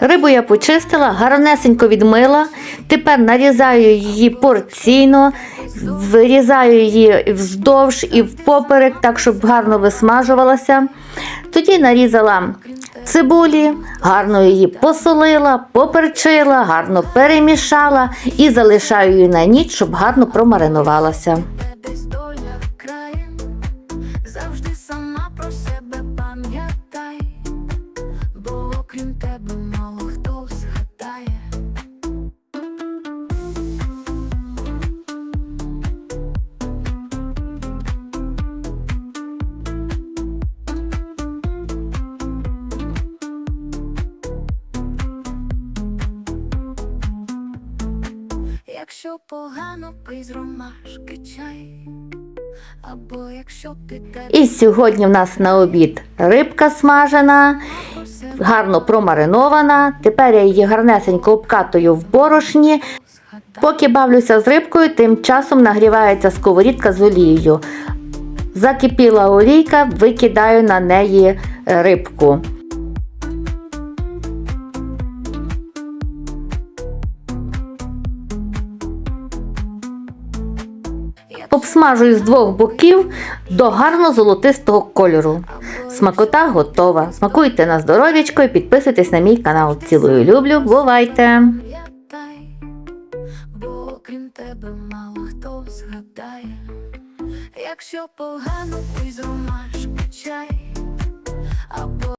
Рибу я почистила, гарнесенько відмила. Тепер нарізаю її порційно, вирізаю її вздовж і впоперек, так, щоб гарно висмажувалася. Тоді нарізала цибулі, гарно її посолила, поперчила, гарно перемішала і залишаю її на ніч, щоб гарно промаринувалася. завжди сама про себе пам'ятай, бо окрім тебе Якщо погано пий ромашки чай, або якщо ти І сьогодні в нас на обід рибка смажена, гарно промаринована. Тепер я її гарнесенько обкатую в борошні. Поки бавлюся з рибкою, тим часом нагрівається сковорідка з олією. Закипіла олійка, викидаю на неї рибку. Обсмажую з двох боків до гарно золотистого кольору. Смакота готова. Смакуйте на здоров'ячко і підписуйтесь на мій канал. Цілую люблю, бувайте! Якщо погано ти з ромашки чай, або